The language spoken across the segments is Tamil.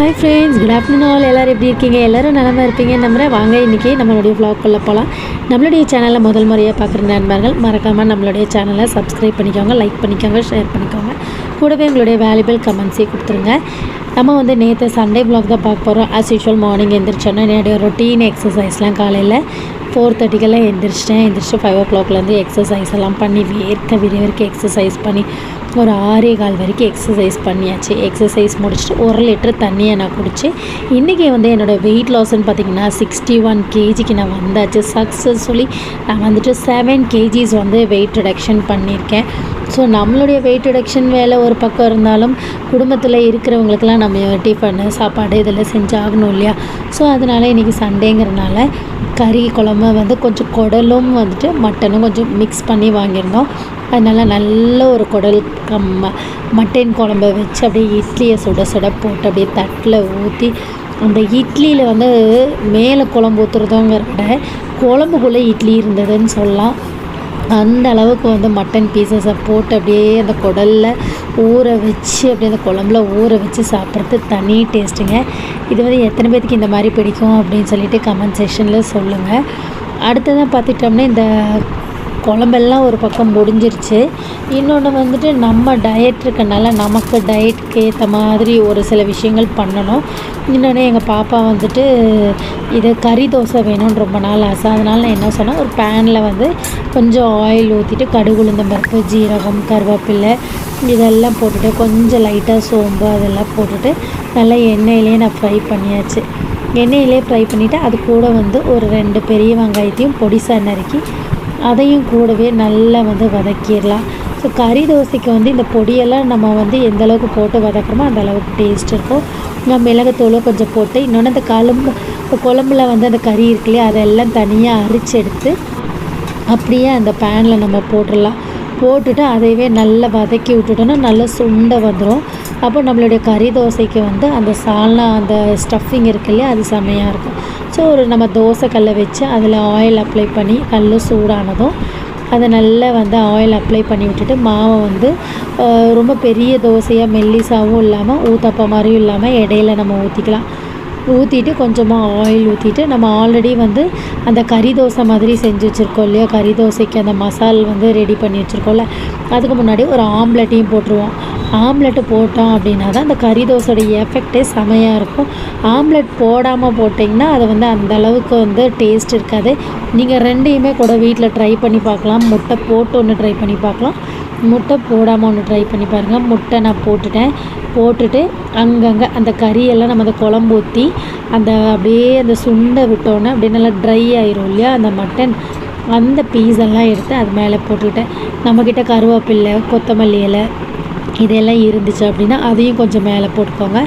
Hi friends good afternoon all எல்லோரும் எப்படி இருக்கீங்க? எல்லோரும் நலமாக இருப்பீங்க. நம்புறேன் வாங்க இன்றைக்கி நம்மளுடைய vlog-குள்ள போகலாம் நம்மளுடைய சேனலை முதல் முறையாக பார்க்குற நண்பர்கள் மறக்காமல் நம்மளுடைய சேனலை சப்ஸ்கிரைப் பண்ணிக்கோங்க லைக் பண்ணிக்கோங்க ஷேர் பண்ணிக்கோங்க. கூடவே உங்களுடைய வேல்யூபிள் கமெண்ட்ஸே கொடுத்துருங்க. நம்ம வந்து நேற்று சண்டே ப்ளாக் தான் பார்க்க போகிறோம் ஆஸ் யூஷுவல் மார்னிங் எழுந்திரிச்சோன்னா என்னுடைய ரொட்டீன் எக்ஸசைஸ்லாம் காலையில் ஃபோர் தேர்ட்டிக்கெல்லாம் எழுந்திரிச்சிட்டேன் எழுந்திரிச்சு ஃபைவ் ஓ கிளாக்லேருந்து எக்ஸசைஸ் எல்லாம் பண்ணி வேர்க்க விறுவிறுக்க எக்ஸசைஸ் பண்ணி ஒரு ஆறே கால் வரைக்கும் எக்ஸசைஸ் பண்ணியாச்சு. எக்ஸசைஸ் முடிச்சுட்டு ஒரு லிட்டர் தண்ணியை நான் குடிச்சு இன்றைக்கி வந்து என்னோடய வெயிட் லாஸ்ன்னு பார்த்தீங்கன்னா சிக்ஸ்டி ஒன் கேஜிக்கு நான் வந்தாச்சு. சக்ஸஸ்ஃபுல்லி நான் வந்துட்டு செவன் கேஜிஸ் வந்து வெயிட் ரிடக்ஷன் பண்ணியிருக்கேன். ஸோ நம்மளுடைய வெயிட் ரிடக்ஷன் வேலை ஒரு பக்கம் இருந்தாலும் குடும்பத்தில் இருக்கிறவங்களுக்கெல்லாம் நம்ம டிஃபனு சாப்பாடு இதெல்லாம் செஞ்சாகணும் இல்லையா? ஸோ அதனால் இன்றைக்கி சண்டேங்கிறனால கறி குழம்பு வந்து கொஞ்சம் குடலும் வந்துட்டு மட்டனும் கொஞ்சம் மிக்ஸ் பண்ணி வாங்கியிருந்தோம். அதனால் நல்ல ஒரு குடல் கம் மட்டன் குழம்பு வச்சு அப்படியே இட்லியை சுட சுட போட்டு அப்படியே தட்டில் ஊற்றி அந்த இட்லியில் வந்து மேலே குழம்பு ஊற்றுறதோங்கிற விட குழம்புக்குள்ளே இட்லி இருந்ததுன்னு சொல்லலாம். அந்த அளவுக்கு வந்து மட்டன் பீசஸை போட்டு அப்படியே அந்த குடலில் ஊற வச்சு அப்படியே அந்த குழம்புல ஊற வச்சு சாப்பிட்றது தனி டேஸ்ட்டுங்க. இது வந்து எத்தனை பேர்த்துக்கு இந்த மாதிரி பிடிக்கும் அப்படின்னு சொல்லிட்டு கமெண்ட் செக்ஷனில் சொல்லுங்கள் அடுத்ததாக பார்த்துட்டோம்னா இந்த குழம்பெல்லாம் ஒரு பக்கம் முடிஞ்சிருச்சு. இன்னொன்று வந்துட்டு நம்ம டயட் இருக்கனால நமக்கு டயட்க்கு ஏற்ற மாதிரி ஒரு சில விஷயங்கள் பண்ணணும். இன்னொன்று எங்கள் பாப்பா வந்துட்டு இது கறி தோசை வேணும்னு ரொம்ப நாள் ஆசை. அதனால் நான் என்ன சொன்னேன் ஒரு பேனில் வந்து கொஞ்சம் ஆயில் ஊற்றிட்டு கடுகு உளுந்த பருப்பு ஜீரகம் கருவேப்பிலை இதெல்லாம் போட்டுட்டு கொஞ்சம் லைட்டாக சோம்பு அதெல்லாம் போட்டுட்டு நல்லா எண்ணெயிலே நான் ஃப்ரை பண்ணியாச்சு. எண்ணெயிலே ஃப்ரை பண்ணிவிட்டு அது கூட வந்து ஒரு ரெண்டு பெரிய வெங்காயத்தையும் பொடிசாக நறுக்கி அதையும் கூடவே நல்லா வந்து வதக்கிடலாம். ஸோ கறி தோசைக்கு வந்து இந்த பொடியெல்லாம் நம்ம வந்து எந்த அளவுக்கு போட்டு வதக்குறோமோ அந்த அளவுக்கு டேஸ்ட் இருக்கும். நான் மிளகுத்தூளும் கொஞ்சம் போட்டு இன்னொன்று அந்த குழம்பு இப்போ குழம்புல வந்து அந்த கறி இருக்கு இல்லையா அதெல்லாம் தனியாக அரிச்சு எடுத்து அப்படியே அந்த பேனில் நம்ம போட்டுடலாம். போட்டுட்டு அதையவே நல்லா வதக்கி விட்டுட்டோன்னா நல்லா சுண்டை வந்துடும் அப்போ நம்மளுடைய கறி தோசைக்கு வந்து அந்த சால்னா அந்த ஸ்டஃபிங் இருக்கு இல்லையா அது செமையாக இருக்கும். ஸோ ஒரு நம்ம தோசை கல்லை வச்சு அதில் ஆயில் அப்ளை பண்ணி கல் சூடானதும் அதை நல்லா வந்து ஆயில் அப்ளை பண்ணி விட்டுட்டு மாவை வந்து ரொம்ப பெரிய தோசையாக மெல்லிசாவும் இல்லாமல் ஊத்தப்ப மாதிரியும் இல்லாமல் இடையில நம்ம ஊற்றிக்கலாம் ஊற்றிட்டு கொஞ்சமாக ஆயில் ஊற்றிட்டு நம்ம ஆல்ரெடி வந்து அந்த கறி தோசை மாதிரி செஞ்சு வச்சுருக்கோம் இல்லையா? கறி தோசைக்கு அந்த மசால் வந்து ரெடி பண்ணி வச்சுருக்கோம்ல. அதுக்கு முன்னாடி ஒரு ஆம்லெட்டையும் போட்டுருவோம். ஆம்லெட்டு போட்டோம் அப்படின்னா தான் அந்த கறி தோசையோட எஃபெக்டே செமையாக இருக்கும். ஆம்லெட் போடாமல் போட்டிங்கன்னா அது வந்து அந்த அளவுக்கு வந்து டேஸ்ட் இருக்காது. நீங்கள் ரெண்டையுமே கூட வீட்டில் ட்ரை பண்ணி பார்க்கலாம். முட்டை போட்டு ஒன்று ட்ரை பண்ணி பார்க்கலாம். முட்டை போடாமல் ஒன்று ட்ரை பண்ணி பாருங்கள் முட்டை நான் போட்டுட்டேன். போட்டுட்டு அங்கங்கே அந்த கறியெல்லாம் நம்ம அந்த குழம்பு ஊற்றி அந்த அப்படியே அந்த சுண்டை விட்டோன்னே அப்படியே நல்லா ட்ரை ஆயிரும் இல்லையா? அந்த மட்டன் அந்த பீஸ் எல்லாம் எடுத்து அது மேலே போட்டுக்கிட்டேன். நம்மக்கிட்ட கருவேப்பில்லை கொத்தமல்லி இலை இதெல்லாம் இருந்துச்சு அப்படின்னா அதையும் கொஞ்சம் மேலே போட்டுக்கோங்க.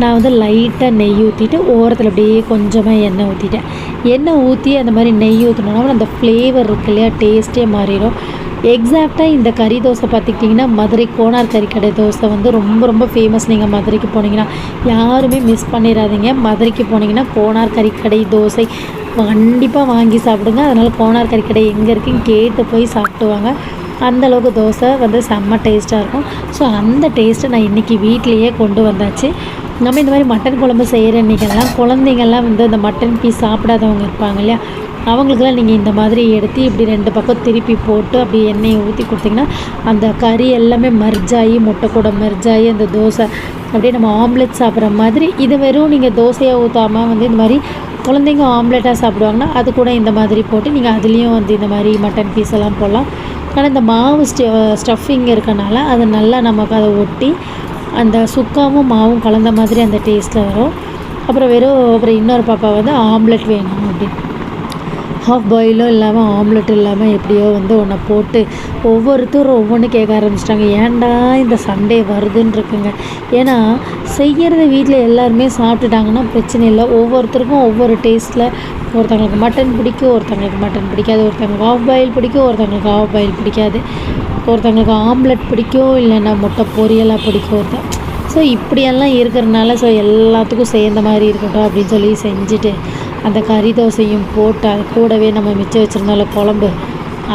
நான் வந்து லைட்டாக நெய் ஊற்றிட்டு ஓரத்தில் அப்படியே கொஞ்சமாக எண்ணெய் ஊற்றிட்டேன் எண்ணெய் ஊற்றி அந்த மாதிரி நெய் ஊற்றினோன்னா அந்த ஃப்ளேவர் இருக்கு இல்லையா? டேஸ்ட்டே மாறிடும் எக்ஸாக்டாக இந்த கறி தோசை பார்த்துக்கிட்டிங்கன்னா மதுரை கோனார் கறிக்கடை தோசை வந்து ரொம்ப ரொம்ப ஃபேமஸ் நீங்கள் மதுரைக்கு போனீங்கன்னா யாருமே மிஸ் பண்ணிடாதீங்க. மதுரைக்கு போனீங்கன்னா கோனார் கறிக்கடை தோசை கண்டிப்பாக வாங்கி சாப்பிடுங்க. அதனால் கோனார் கறிக்கடை எங்கே இருக்குன்னு கேட்டு போய் சாப்பிடுவாங்க அந்தளவுக்கு அந்த அளவுக்கு தோசை வந்து செம்ம டேஸ்ட்டாக இருக்கும். ஸோ அந்த டேஸ்ட்டை நான் இன்றைக்கி வீட்லேயே கொண்டு வந்தாச்சு. நம்ம இந்த மாதிரி மட்டன் குழம்பு செய்கிற அன்றைக்கெல்லாம் குழந்தைங்கள்லாம் வந்து இந்த மட்டன் பீஸ் சாப்பிடாதவங்க இருப்பாங்க இல்லையா? அவங்களுக்குலாம் நீங்கள் இந்த மாதிரி எடுத்து இப்படி ரெண்டு பக்கம் திருப்பி போட்டு அப்படி எண்ணெயை ஊற்றி கொடுத்தீங்கன்னா அந்த கறி எல்லாமே மர்ஜாயி முட்டை கூட மர்ஜாகி அந்த தோசை அப்படியே நம்ம ஆம்லெட் சாப்பிட்ற மாதிரி இது வெறும் நீங்கள் தோசையாக ஊற்றாமல் வந்து இந்த மாதிரி குழந்தைங்க ஆம்லெட்டாக சாப்பிடுவாங்கன்னா அது கூட இந்த மாதிரி போட்டு நீங்கள் அதுலேயும் வந்து இந்த மாதிரி மட்டன் பீஸ் எல்லாம் போடலாம். ஆனால் இந்த மாவு ஸ்டஃபிங் இருக்கனால அது நல்லா நமக்கு அதை ஒட்டி அந்த சுக்காவும் மாவும் கலந்த மாதிரி அந்த டேஸ்ட்டில் வரும். அப்புறம் வெறும் அப்புறம் இன்னொரு பாப்பா வந்து ஆம்லெட் வேணும் அப்படின்னு. ஹாஃப் பாயிலும் இல்லாமல் ஆம்லெட் இல்லாமல் எப்படியோ வந்து ஒன்றை போட்டு ஒவ்வொருத்தரும் ஒவ்வொன்று கேட்க ஆரம்பிச்சிட்டாங்க. ஏன்டா இந்த சண்டே வருதுன்னு இருக்குங்க ஏன்னா செய்கிறத வீட்டில் எல்லாருமே சாப்பிட்டுட்டாங்கன்னா பிரச்சனை இல்லை. ஒவ்வொருத்தருக்கும் ஒவ்வொரு டேஸ்ட்டில் ஒருத்தவங்களுக்கு மட்டன் பிடிக்கும் ஒருத்தவங்களுக்கு மட்டன் பிடிக்காது. ஒருத்தவங்களுக்கு ஆஃப் பாயில் பிடிக்கும் ஒருத்தவங்களுக்கு ஆஃப் பாயில் பிடிக்காது. ஒருத்தவங்களுக்கு ஆம்லெட் பிடிக்கும் இல்லைன்னா முட்டை பொரியலாக பிடிக்கும். ஒருத்தன் ஸோ இப்படியெல்லாம் இருக்கிறனால ஸோ எல்லாத்துக்கும் சேர்ந்த மாதிரி இருக்கட்டும் அப்படின்னு சொல்லி செஞ்சுட்டு அந்த கறி தோசையும் போட்டு அது கூடவே நம்ம மிச்சம் வச்சுருந்தோம்ல குழம்பு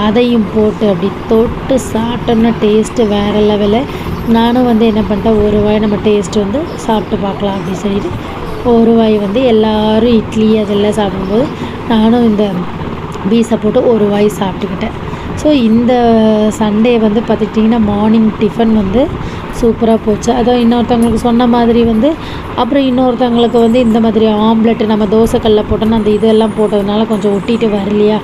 அதையும் போட்டு அப்படி தொட்டு சாப்பிட்டோம்னா டேஸ்ட்டு வேறு லெவலில் நானும் வந்து என்ன பண்ணிட்டேன் ஒரு வாய் நம்ம டேஸ்ட் வந்து சாப்பிட்டு பார்க்கலாம் அப்படின்னு சொல்லிட்டு ஒரு வாய் வந்து எல்லோரும் இட்லி அதெல்லாம் சாப்பிடும்போது நானும் இந்த பீஸை போட்டு ஒரு வாய் சாப்பிட்டுக்கிட்டேன். ஸோ இந்த சண்டே வந்து பார்த்துக்கிட்டிங்கன்னா மார்னிங் டிஃபன் வந்து சூப்பராக போச்சு. அதான் இன்னொருத்தவங்களுக்கு சொன்ன மாதிரி வந்து அப்புறம் இன்னொருத்தவங்களுக்கு வந்து இந்த மாதிரி ஆம்லெட்டு நம்ம தோசைக்கல்ல போட்டோன்னா அந்த இதெல்லாம் போட்டதுனால கொஞ்சம் ஒட்டிட்டு வரலையா?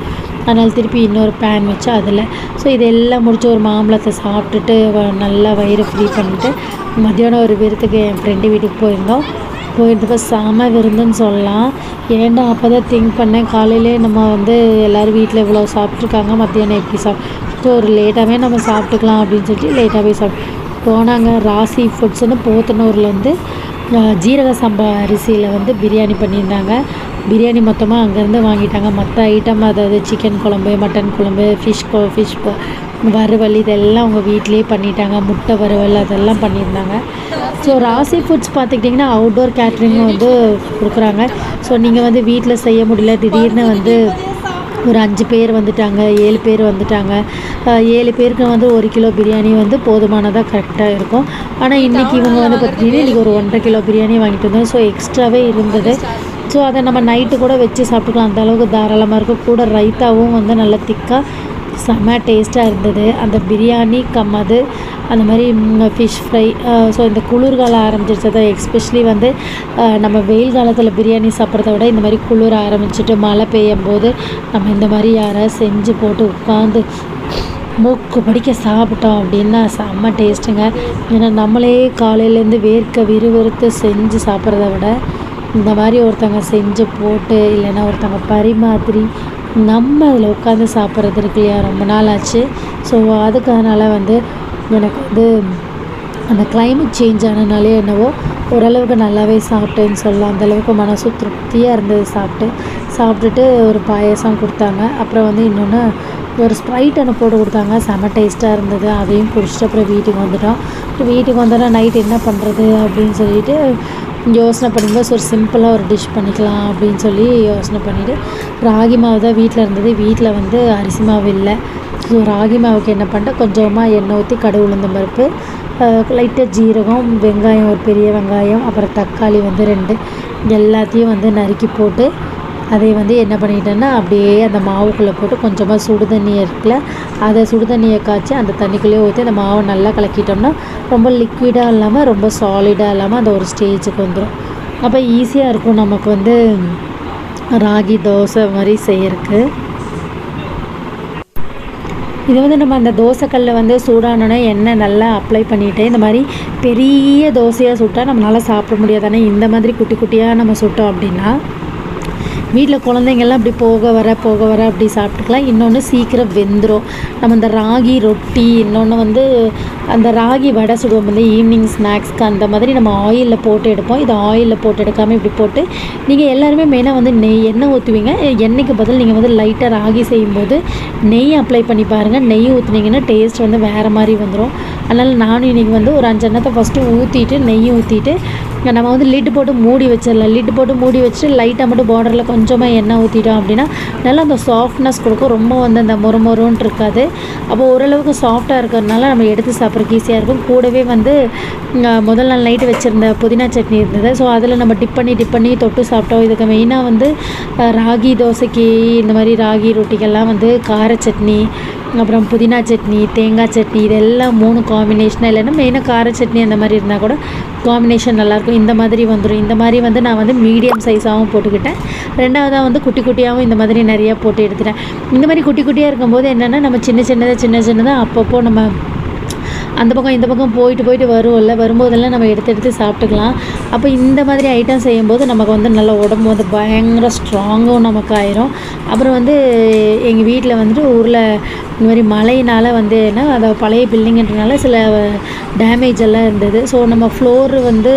அதனால் திருப்பி இன்னொரு பேன் வச்சு அதில். ஸோ இதெல்லாம் முடிச்சு ஒரு மாம்பழத்தை சாப்பிட்டுட்டு நல்லா வயிறு ஃப்ரீ பண்ணிவிட்டு மத்தியானம் ஒரு விருத்துக்கு என் ஃப்ரெண்டு வீட்டுக்கு போயிருந்தோம். போயிருந்தப்போ செம விருந்துன்னு சொல்லலாம். ஏன்டா அப்போ தான் திங்க் பண்ணேன். காலையிலே நம்ம வந்து எல்லோரும் வீட்டில் இவ்வளோ சாப்பிட்ருக்காங்க மத்தியானம் எப்படி சாப்பிட்டு ஒரு லேட்டாகவே நம்ம சாப்பிட்டுக்கலாம் அப்படின்னு சொல்லிட்டு லேட்டாகவே சாப்பிட்டு போனாங்க. ராசி ஃபுட்ஸ்னு போத்தனூர்லேருந்து ஜீரக சம்பா அரிசியில் வந்து பிரியாணி பண்ணியிருந்தாங்க. பிரியாணி மொத்தமாக அங்கேருந்து வாங்கிட்டாங்க. மற்ற ஐட்டம் அதாவது சிக்கன் குழம்பு மட்டன் குழம்பு ஃபிஷ் ஃபிஷ் வறுவல் இதெல்லாம் அவங்க வீட்லேயே பண்ணிட்டாங்க. முட்டை வறுவல் அதெல்லாம் பண்ணியிருந்தாங்க. ஸோ ராசி ஃபுட்ஸ் பார்த்துக்கிட்டிங்கன்னா அவுட்டோர் கேட்ரிங்கும் வந்து கொடுக்குறாங்க. ஸோ நீங்கள் வந்து வீட்டில் செய்ய முடியல. திடீர்னு வந்து ஒரு அஞ்சு பேர் வந்துட்டாங்க ஏழு பேர் வந்துட்டாங்க. ஏழு பேருக்கு வந்து ஒரு கிலோ பிரியாணி வந்து போதுமானதாக கரெக்டாக இருக்கும். ஆனால் இன்றைக்கி இவங்க வந்து பார்த்திங்கன்னா இன்றைக்கி ஒரு ஒன்றரை கிலோ பிரியாணி வாங்கிட்டு வந்தோம். ஸோ எக்ஸ்ட்ராவே இருந்தது. ஸோ அதை நம்ம நைட்டு கூட வச்சு சாப்பிட்டுக்கலாம். அந்தளவுக்கு தாராளமாக இருக்கும். கூட ரைத்தாவும் வந்து நல்லா திக்காக செம்ம டேஸ்ட்டாக இருந்தது. அந்த பிரியாணி கம் அது அந்த மாதிரி ஃபிஷ் ஃப்ரை ஸோ இந்த குளிர்காலம் தான் எக்ஸ்பெஷலி வந்து நம்ம வெயில் காலத்தில் பிரியாணி சாப்பிட்றத விட இந்த மாதிரி குளிர் ஆரம்பிச்சிட்டு மழை பெய்யும் போது நம்ம இந்த மாதிரி யாரை செஞ்சு போட்டு உட்காந்து மூக்கு படிக்க சாப்பிட்டோம் அப்படின்னா செம்ம டேஸ்ட்டுங்க. ஏன்னா நம்மளே காலையிலேருந்து வேர்க்க விறுவிறுத்து செஞ்சு சாப்பிட்றத விட இந்த மாதிரி ஒருத்தவங்க செஞ்சு போட்டு இல்லைன்னா ஒருத்தவங்க பரிமாதிரி நம்ம அதில் உட்காந்து சாப்பிட்றது இருக்கு இல்லையா? ரொம்ப நாள் ஆச்சு. ஸோ அதுக்கு வந்து எனக்கு வந்து அந்த கிளைமேட் சேஞ்ச் ஆனதுனாலே என்னவோ ஓரளவுக்கு நல்லாவே சாப்பிட்டேன்னு சொல்லலாம். அந்தளவுக்கு மனசு திருப்தியாக இருந்தது சாப்பிட்டு சாப்பிட்டுட்டு ஒரு பாயசம் கொடுத்தாங்க. அப்புறம் வந்து இன்னொன்று ஒரு ஸ்ப்ரைட் ஒன்று போட்டு கொடுத்தாங்க. செம டேஸ்ட்டாக இருந்தது. அதையும் குடிச்சிட்டு அப்புறம் வீட்டுக்கு வந்துட்டோம். வீட்டுக்கு வந்தோன்னா நைட் என்ன பண்ணுறது அப்படின்னு சொல்லிட்டு யோசனை பண்ணும்போது ஒரு சிம்பிளாக ஒரு டிஷ் பண்ணிக்கலாம் அப்படின்னு சொல்லி யோசனை பண்ணிவிட்டு ராகி மாவு தான் வீட்டில் இருந்தது. வீட்டில் வந்து அரிசி மாவு இல்லை. ஸோ ராகி மாவுக்கு என்ன பண்ணிட்டேன்? கொஞ்சமாக எண்ணெய் ஊற்றி கடுகு உளுந்த பருப்பு லைட்டாக ஜீரகம் வெங்காயம் ஒரு பெரிய வெங்காயம் அப்புறம் தக்காளி வந்து ரெண்டு எல்லாத்தையும் வந்து நறுக்கி போட்டு அதை வந்து என்ன பண்ணிட்டேன்னா அப்படியே அந்த மாவுக்குள்ளே போட்டு கொஞ்சமாக சுடு தண்ணி இருக்குல்ல அதை சுடு தண்ணியை காய்ச்சி அந்த தண்ணிக்குள்ளேயே ஊற்றி அந்த மாவை நல்லா கலக்கிட்டோம்னா ரொம்ப லிக்விடாக இல்லாமல் ரொம்ப சாலிடாக இல்லாமல் அந்த ஒரு ஸ்டேஜுக்கு வந்துடும் அப்போ ஈஸியாக இருக்கும் நமக்கு வந்து ராகி தோசை மாதிரி செய்யறதுக்கு. இது வந்து நம்ம அந்த தோசைக்கல்லில் வந்து சூடானோன்னே எண்ணெய் நல்லா அப்ளை பண்ணிவிட்டு இந்த மாதிரி பெரிய தோசையாக சுட்டால் நம்மளால் சாப்பிட முடியாது ஆனால் இந்த மாதிரி குட்டி குட்டியாக நம்ம சுட்டோம் அப்படின்னா வீட்டில் குழந்தைங்கள்லாம் அப்படி போக வர போக வர அப்படி சாப்பிட்டுக்கலாம். இன்னொன்று சீக்கிரம் வெந்துடும் நம்ம இந்த ராகி ரொட்டி இன்னொன்று வந்து அந்த ராகி வடை சுடுவோம் வந்து ஈவினிங் ஸ்நாக்ஸ்க்கு அந்த மாதிரி நம்ம ஆயிலில் போட்டு எடுப்போம். இது ஆயிலில் போட்டு எடுக்காமல் இப்படி போட்டு நீங்கள் எல்லாருமே மெயினாக வந்து நெய் எண்ணெய் ஊற்றுவீங்க எண்ணெய்க்கு பதில் நீங்கள் வந்து லைட்டாக ராகி செய்யும்போது நெய் அப்ளை பண்ணி பாருங்கள் நெய் ஊற்றுனீங்கன்னா டேஸ்ட் வந்து வேறு மாதிரி வந்துடும் அதனால் நானும் இன்றைக்கி வந்து ஒரு அஞ்சு எண்ணத்தை ஃபஸ்ட்டு ஊற்றிட்டு நெய் ஊற்றிட்டு நம்ம வந்து லிட்டு போட்டு மூடி வச்சிடலாம். லிட்டு போட்டு மூடி வச்சுட்டு லைட்டாக மட்டும் பார்டரில் கொஞ்சமாக எண்ணெய் ஊற்றிட்டோம் அப்படின்னா நல்லா அந்த சாஃப்ட்னஸ் கொடுக்கும். ரொம்ப வந்து அந்த மொறு மொறுன்னு இருக்காது. அப்போ ஓரளவுக்கு சாஃப்டாக இருக்கிறதுனால நம்ம எடுத்து சாப்பிட்றதுக்கு ஈஸியாக இருக்கும். கூடவே வந்து முதல் நாள் நைட்டு வச்சுருந்த புதினா சட்னி இருந்தது. ஸோ அதில் நம்ம டிப் பண்ணி டிப் பண்ணி தொட்டு சாப்பிட்டோம். இதுக்கு மெயினாக வந்து ராகி தோசைக்கு இந்த மாதிரி ராகி ரொட்டிக்கெல்லாம் வந்து கார சட்னி அப்புறம் புதினா சட்னி தேங்காய் சட்னி இதெல்லாம் மூணு காம்பினேஷனாக இல்லைன்னா மெயினாக கார சட்னி அந்த மாதிரி இருந்தால் கூட காம்பினேஷன் நல்லாயிருக்கும். இந்த மாதிரி வந்துடும் இந்த மாதிரி வந்து நான் வந்து மீடியம் சைஸாகவும் போட்டுக்கிட்டேன். ரெண்டாவதாக வந்து குட்டி குட்டியாகவும் இந்த மாதிரி நிறையா போட்டு எடுத்துட்டேன். இந்த மாதிரி குட்டி குட்டியாக இருக்கும்போது என்னென்னா நம்ம சின்ன சின்னதாக சின்ன சின்னதாக அப்பப்போ நம்ம அந்த பக்கம் இந்த பக்கம் போயிட்டு போயிட்டு வருவோம்ல வரும்போதெல்லாம் நம்ம எடுத்து எடுத்து சாப்பிட்டுக்கலாம். அப்போ இந்த மாதிரி ஐட்டம் செய்யும்போது நமக்கு வந்து நல்ல உடம்பு வந்து பயங்கர ஸ்ட்ராங்கும் நமக்கு ஆயிரும். அப்புறம் வந்து எங்கள் வீட்டில் வந்துட்டு ஊரில் இந்த மாதிரி மழையினால் வந்து என்ன அதை பழைய பில்டிங்கன்றனால சில டேமேஜ் எல்லாம் இருந்தது. ஸோ நம்ம ஃப்ளோர் வந்து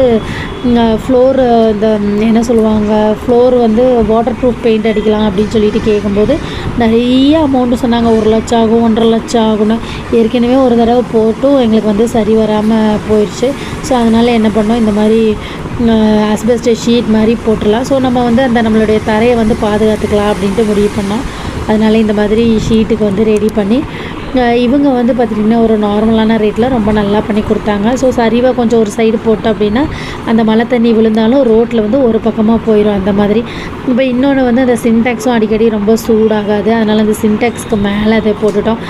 ஃப்ளோர் இந்த என்ன சொல்லுவாங்க ஃப்ளோர் வந்து வாட்டர் ப்ரூஃப் பெயிண்ட் அடிக்கலாம் அப்படின்னு சொல்லிட்டு கேட்கும்போது நிறைய அமௌண்ட்டு சொன்னாங்க. ஒரு லட்சம் ஆகும் ஒன்றரை லட்சம் ஆகும்னு. ஏற்கனவே ஒரு தடவை போட்டும் எங்களுக்கு வந்து சரி வராமல் போயிடுச்சு ஸோ அதனால் என்ன பண்ணோம்? இந்த மாதிரி அஸ்பெஸ்டர் ஷீட் மாதிரி போட்டுடலாம். ஸோ நம்ம வந்து அந்த நம்மளுடைய தரையை வந்து பாதுகாத்துக்கலாம் அப்படின்ட்டு முடிவு பண்ணோம். அதனால் இந்த மாதிரி ஷீட்டுக்கு வந்து ரெடி பண்ணி இவங்க வந்து பார்த்திங்கன்னா ஒரு நார்மலான ரேட்டில் ரொம்ப நல்லா பண்ணி கொடுத்தாங்க. ஸோ சரிவாக கொஞ்சம் ஒரு சைடு போட்டோம் அப்படின்னா அந்த மழை தண்ணி விழுந்தாலும் ரோட்டில் வந்து ஒரு பக்கமாக போயிடும் அந்த மாதிரி. இப்போ இன்னொன்று வந்து அந்த சின்டெக்ஸும் அடிக்கடி ரொம்ப சூடாகாது. அதனால் அந்த சின்டெக்ஸ்க்கு மேலே அதை போட்டுட்டோம்.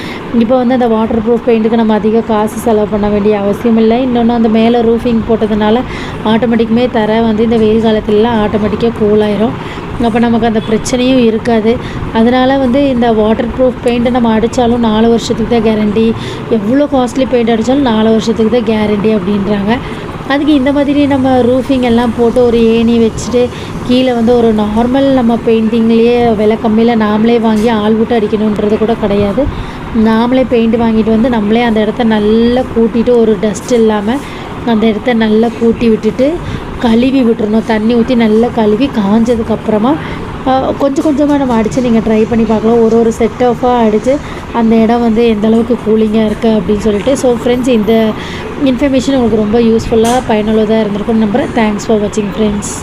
இப்போ வந்து அந்த வாட்டர் ப்ரூஃப் பெயிண்ட்டுக்கு நம்ம அதிக காசு செலவு பண்ண வேண்டிய அவசியம் இல்லை. இன்னொன்று அந்த மேலே ரூஃபிங் போட்டதுனால ஆட்டோமேட்டிக்குமே தர வந்து இந்த வெயில் காலத்துலலாம் ஆட்டோமேட்டிக்காக கூலாயிரும் அப்போ நமக்கு அந்த பிரச்சனையும் இருக்காது. அதனால் வந்து இந்த வாட்டர் ப்ரூஃப் பெயிண்ட்டை நம்ம அடித்தாலும் நாலு வருஷத்துக்கு தான் கேரண்டி எவ்வளோ காஸ்ட்லி பெயிண்ட் அடித்தாலும் நாலு வருஷத்துக்கு தான் கேரண்டி அப்படின்றாங்க. அதுக்கு இந்த மாதிரி நம்ம ரூஃபிங் எல்லாம் போட்டு ஒரு ஏணி வச்சுட்டு கீழே வந்து ஒரு நார்மல் நம்ம பெயிண்டிங்லேயே விலை கம்மியில் நாமளே வாங்கி ஆள் விட்டு அடிக்கணுன்றது கூட கிடையாது. நாமளே பெயிண்ட் வாங்கிட்டு வந்து நம்மளே அந்த இடத்த நல்லா கூட்டிட்டு ஒரு டஸ்ட் இல்லாமல் அந்த இடத்த நல்லா கூட்டி விட்டுட்டு கழுவி விட்டுறணும். தண்ணி ஊற்றி நல்லா கழுவி காஞ்சதுக்கப்புறமா கொஞ்சம் கொஞ்சமாக நம்ம அடித்து நீங்கள் ட்ரை பண்ணி பார்க்கலாம். ஒரு ஒரு செட் ஆஃபாக அடித்து அந்த இடம் வந்து எந்த அளவுக்கு கூலிங்காக இருக்குது அப்படின்னு சொல்லிட்டு. ஸோ ஃப்ரெண்ட்ஸ் இந்த இன்ஃபர்மேஷன் உங்களுக்கு ரொம்ப யூஸ்ஃபுல்லாக பயனுள்ளதாக இருந்திருக்கும்னு நம்புகிறேன் தேங்க்ஸ் ஃபார் வாட்சிங் ஃப்ரெண்ட்ஸ்